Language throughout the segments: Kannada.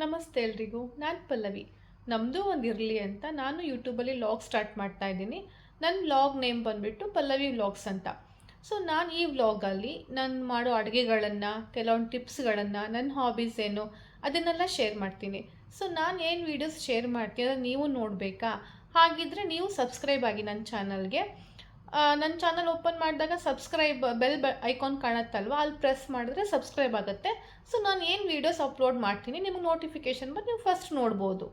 ನಮಸ್ತೆ ಎಲ್ರಿಗೂ, ನಾನು ಪಲ್ಲವಿ. ನಮ್ಮದು ಒಂದು ಇರಲಿ ಅಂತ ನಾನು ಯೂಟ್ಯೂಬಲ್ಲಿ ವ್ಲಾಗ್ ಸ್ಟಾರ್ಟ್ ಮಾಡ್ತಾ ಇದ್ದೀನಿ. ನನ್ನ ವ್ಲಾಗ್ ನೇಮ್ ಬಂದುಬಿಟ್ಟು ಪಲ್ಲವಿ ವ್ಲಾಗ್ಸ್ ಅಂತ. ಸೊ ನಾನು ಈ ವ್ಲಾಗಲ್ಲಿ ನಾನು ಮಾಡೋ ಅಡುಗೆಗಳನ್ನು, ಕೆಲವೊಂದು ಟಿಪ್ಸ್ಗಳನ್ನು ನನ್ನ ಹಾಬೀಸ್ ಏನು, ಅದನ್ನೆಲ್ಲ ಶೇರ್ ಮಾಡ್ತೀನಿ. ಸೊ ನಾನು ಏನು ವೀಡಿಯೋಸ್ ಶೇರ್ ಮಾಡ್ತೀನಿ ಅದನ್ನು ನೀವು ನೋಡಬೇಕಾ? ಹಾಗಿದ್ರೆ ನೀವು ಸಬ್ಸ್ಕ್ರೈಬ್ ಆಗಿ ನನ್ನ ಚಾನಲ್ಗೆ ನನ್ನ ಚಾನಲ್ ಓಪನ್ ಮಾಡಿದಾಗ ಸಬ್ಸ್ಕ್ರೈಬ್ ಬೆಲ್ ಬ ಐಕಾನ್ ಕಾಣುತ್ತಲ್ವ? ಅಲ್ಲಿ ಪ್ರೆಸ್ ಮಾಡಿದ್ರೆ ಸಬ್ಸ್ಕ್ರೈಬ್ ಆಗುತ್ತೆ. ಸೊ ನಾನು ಏನು ವೀಡಿಯೋಸ್ ಅಪ್ಲೋಡ್ ಮಾಡ್ತೀನಿ, ನಿಮಗೆ ನೋಟಿಫಿಕೇಷನ್ ಬಂದು ನೀವು ಫಸ್ಟ್ ನೋಡ್ಬೋದು.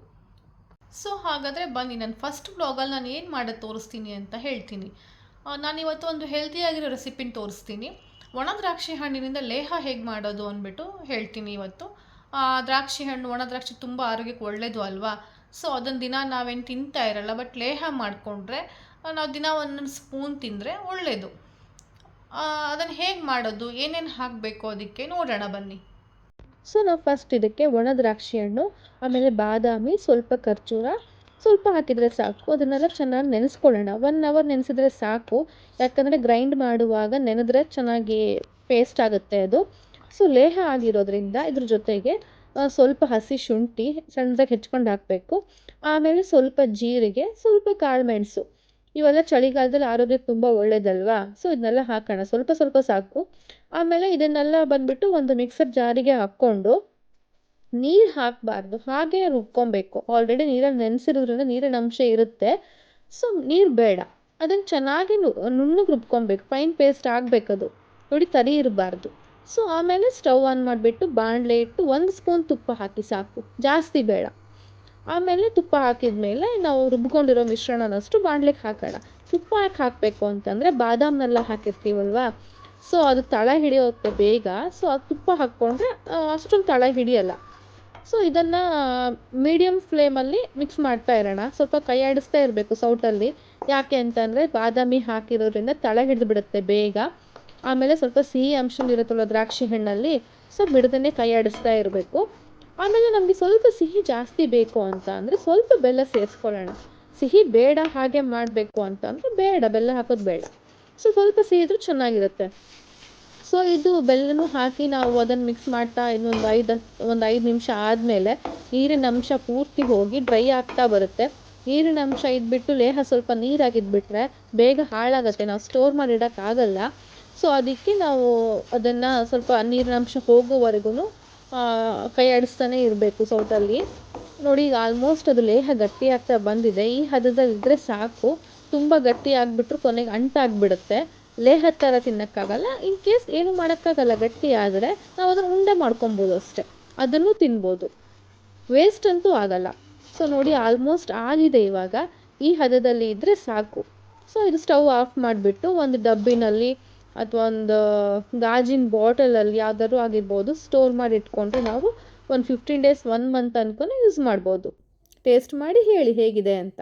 ಸೊ ಹಾಗಾದರೆ ಬನ್ನಿ, ನಾನು ಫಸ್ಟ್ ವ್ಲಾಗಲ್ಲಿ ನಾನು ಏನು ಮಾಡೋದು ತೋರಿಸ್ತೀನಿ ಅಂತ ಹೇಳ್ತೀನಿ. ನಾನು ಇವತ್ತು ಒಂದು ಹೆಲ್ತಿಯಾಗಿರೋ ರೆಸಿಪಿನ ತೋರಿಸ್ತೀನಿ. ಒಣ ದ್ರಾಕ್ಷಿ ಹಣ್ಣಿನಿಂದ ಲೇಹ ಹೇಗೆ ಮಾಡೋದು ಅಂದ್ಬಿಟ್ಟು ಹೇಳ್ತೀನಿ ಇವತ್ತು. ದ್ರಾಕ್ಷಿ ಹಣ್ಣು ಒಣ ದ್ರಾಕ್ಷಿ ತುಂಬ ಆರೋಗ್ಯಕ್ಕೆ ಒಳ್ಳೆಯದು ಅಲ್ವಾ? ಸೊ ಅದನ್ನು ದಿನ ನಾವೇನು ತಿಂತಾ ಇರಲ್ಲ ಬಟ್ ಲೇಹ ಮಾಡಿಕೊಂಡ್ರೆ ನಾವು ದಿನ ಒಂದೊಂದು ಸ್ಪೂನ್ ತಿಂದರೆ ಒಳ್ಳೆಯದು ಅದನ್ನು ಹೇಗೆ ಮಾಡೋದು, ಏನೇನು ಹಾಕಬೇಕು ಅದಕ್ಕೆ ನೋಡೋಣ ಬನ್ನಿ. ಸೊ ನಾವು ಫಸ್ಟ್ ಇದಕ್ಕೆ ಒಣ ದ್ರಾಕ್ಷಿ ಹಣ್ಣು, ಆಮೇಲೆ ಬಾದಾಮಿ, ಸ್ವಲ್ಪ ಖರ್ಜೂರ, ಸ್ವಲ್ಪ ಹಾಕಿದರೆ ಸಾಕು. ಅದನ್ನೆಲ್ಲ ಚೆನ್ನಾಗಿ ನೆನೆಸ್ಕೊಳ್ಳೋಣ. ಒನ್ ಅವರ್ ನೆನೆಸಿದ್ರೆ ಸಾಕು. ಯಾಕಂದರೆ ಗ್ರೈಂಡ್ ಮಾಡುವಾಗ ನೆನೆದ್ರೆ ಚೆನ್ನಾಗಿ ಪೇಸ್ಟ್ ಆಗುತ್ತೆ ಅದು. ಸೊ ಲೇಹ ಆಗಿರೋದ್ರಿಂದ ಇದ್ರ ಜೊತೆಗೆ ಸ್ವಲ್ಪ ಹಸಿ ಶುಂಠಿ ಸಣ್ಣದಾಗಿ ಹೆಚ್ಕೊಂಡು ಹಾಕಬೇಕು. ಆಮೇಲೆ ಸ್ವಲ್ಪ ಜೀರಿಗೆ, ಸ್ವಲ್ಪ ಕಾಳುಮೆಣಸು ಇವೆಲ್ಲ ಚಳಿಗಾಲದಲ್ಲಿ ಆರೋಗ್ಯಕ್ಕೆ ತುಂಬ ಒಳ್ಳೇದಲ್ವಾ? ಸೊ ಇದನ್ನೆಲ್ಲ ಹಾಕೋಣ. ಸ್ವಲ್ಪ ಸ್ವಲ್ಪ ಸಾಕು. ಆಮೇಲೆ ಇದನ್ನೆಲ್ಲ ಬಂದ್ಬಿಟ್ಟು ಒಂದು ಮಿಕ್ಸರ್ ಜಾರಿಗೆ ಹಾಕ್ಕೊಂಡು ನೀರು ಹಾಕಬಾರ್ದು. ಹಾಗೆ ರುಬ್ಕೊಬೇಕು. ಆಲ್ರೆಡಿ ನೀರಲ್ಲಿ ನೆನೆಸಿರೋದ್ರಿಂದ ನೀರಿನ ಅಂಶ ಇರುತ್ತೆ. ಸೊ ನೀರು ಬೇಡ. ಅದನ್ನು ಚೆನ್ನಾಗಿ ನುಣ್ಣಗೆ ರುಬ್ಕೊಬೇಕು. Fine paste ಆಗಬೇಕದು. ನೋಡಿ ತರಿ ಇರಬಾರ್ದು. ಸೊ ಆಮೇಲೆ ಸ್ಟವ್ ಆನ್ ಮಾಡಿಬಿಟ್ಟು ಬಾಣಲೆ ಇಟ್ಟು ಒಂದು ಸ್ಪೂನ್ ತುಪ್ಪ ಹಾಕಿ ಸಾಕು. ಜಾಸ್ತಿ ಬೇಡ. ಆಮೇಲೆ ತುಪ್ಪ ಹಾಕಿದ ಮೇಲೆ ನಾವು ರುಬ್ಕೊಂಡಿರೋ ಮಿಶ್ರಣನಷ್ಟು ಬಾಣಲೆಗೆ ಹಾಕೋಣ. ತುಪ್ಪ ಯಾಕೆ ಹಾಕಬೇಕು ಅಂತಂದರೆ ಬಾದಾಮನ್ನೆಲ್ಲ ಹಾಕಿರ್ತೀವಲ್ವಾ? ಸೊ ಅದು ತಳ ಹಿಡಿಯುತ್ತೆ ಬೇಗ. ಸೊ ಅದು ತುಪ್ಪ ಹಾಕ್ಕೊಂಡ್ರೆ ಅಷ್ಟೊಂದು ತಳ ಹಿಡಿಯಲ್ಲ. ಸೊ ಇದನ್ನು ಮೀಡಿಯಮ್ ಫ್ಲೇಮಲ್ಲಿ ಮಿಕ್ಸ್ ಮಾಡ್ತಾ ಇರೋಣ. ಸ್ವಲ್ಪ ಕೈ ಆಡಿಸ್ತಾ ಇರಬೇಕು ಸೌಟಲ್ಲಿ. ಯಾಕೆ ಅಂತಂದರೆ ಬಾದಾಮಿ ಹಾಕಿರೋದ್ರಿಂದ ತಳ ಹಿಡಿದು ಬಿಡುತ್ತೆ ಬೇಗ. ಆಮೇಲೆ ಸ್ವಲ್ಪ ಸಿಹಿ ಅಂಶ ಇರುತ್ತಲ್ಲ ದ್ರಾಕ್ಷಿ ಹಣ್ಣಲ್ಲಿ, ಸೊ ಬಿಡದೇ ಕೈ ಆಡಿಸ್ತಾ ಇರಬೇಕು. ಆಮೇಲೆ ನಮಗೆ ಸ್ವಲ್ಪ ಸಿಹಿ ಜಾಸ್ತಿ ಬೇಕು ಅಂತ ಅಂದರೆ ಸ್ವಲ್ಪ ಬೆಲ್ಲ ಸೇರಿಸ್ಕೊಳ್ಳೋಣ. ಸಿಹಿ ಬೇಡ ಹಾಗೆ ಮಾಡಬೇಕು ಅಂತ ಅಂದರೆ ಬೇಡ, ಬೆಲ್ಲ ಹಾಕೋದು ಬೇಡ. ಸೊ ಸ್ವಲ್ಪ ಸಿಹಿ ಇದ್ರೂ ಚೆನ್ನಾಗಿರುತ್ತೆ. ಸೊ ಇದು ಬೆಲ್ಲನೂ ಹಾಕಿ ನಾವು ಅದನ್ನು ಮಿಕ್ಸ್ ಮಾಡ್ತಾ ಇನ್ನೊಂದು ಐದು, ಒಂದು ಐದು ನಿಮಿಷ ಆದಮೇಲೆ ನೀರಿನ ಅಂಶ ಪೂರ್ತಿ ಹೋಗಿ ಡ್ರೈ ಆಗ್ತಾ ಬರುತ್ತೆ. ನೀರಿನ ಅಂಶ ಇದ್ಬಿಟ್ಟು, ಲೇಹ ಸ್ವಲ್ಪ ನೀರಾಗಿದ್ಬಿಟ್ರೆ ಬೇಗ ಹಾಳಾಗುತ್ತೆ. ನಾವು ಸ್ಟೋರ್ ಮಾಡಿ ಇಡೋಕ್ಕಾಗಲ್ಲ ಸೊ ಅದಕ್ಕೆ ನಾವು ಅದನ್ನು ಸ್ವಲ್ಪ ನೀರಿನ ಅಂಶ ಹೋಗೋವರೆಗೂ ಕೈ ಆಡಿಸ್ತಾನೆ ಇರಬೇಕು ಸೌಟಲ್ಲಿ. ನೋಡಿ, ಈಗ ಆಲ್ಮೋಸ್ಟ್ ಅದು ಲೇಹ ಗಟ್ಟಿ ಆಗ್ತಾ ಬಂದಿದೆ. ಈ ಹದದಲ್ಲಿ ಇದ್ದರೆ ಸಾಕು. ತುಂಬ ಗಟ್ಟಿ ಆಗಿಬಿಟ್ರು ಕೊನೆಗೆ ಅಂಟಾಗ್ಬಿಡುತ್ತೆ. ಲೇಹ ಥರ ತಿನ್ನೋಕ್ಕಾಗಲ್ಲ. ಇನ್ ಕೇಸ್ ಏನು ಮಾಡೋಕ್ಕಾಗಲ್ಲ ಗಟ್ಟಿ ಆದರೆ, ನಾವು ಅದನ್ನು ಉಂಡೆ ಮಾಡ್ಕೊಬೋದು ಅಷ್ಟೆ. ಅದನ್ನು ತಿನ್ಬೋದು. ವೇಸ್ಟ್ ಅಂತೂ ಆಗಲ್ಲ. ಸೊ ನೋಡಿ ಆಲ್ಮೋಸ್ಟ್ ಆಗಿದೆ ಇವಾಗ. ಈ ಹದದಲ್ಲಿ ಇದ್ದರೆ ಸಾಕು. ಸೊ ಇದು ಸ್ಟವ್ ಆಫ್ ಮಾಡಿಬಿಟ್ಟು ಒಂದು ಡಬ್ಬಿನಲ್ಲಿ ಅಥವಾ ಒಂದು ಗಾಜಿನ ಬಾಟಲಲ್ಲಿ ಯಾವ್ದಾದ್ರು ಆಗಿರ್ಬೋದು ಸ್ಟೋರ್ ಮಾಡಿ ಇಟ್ಕೊಂಡ್ರೆ ನಾವು ಒಂದು ಫಿಫ್ಟೀನ್ ಡೇಸ್ ಒನ್ ಮಂತ್ ಅನ್ಕೊಂಡು ಯೂಸ್ ಮಾಡ್ಬೋದು. ಟೇಸ್ಟ್ ಮಾಡಿ ಹೇಳಿ ಹೇಗಿದೆ ಅಂತ.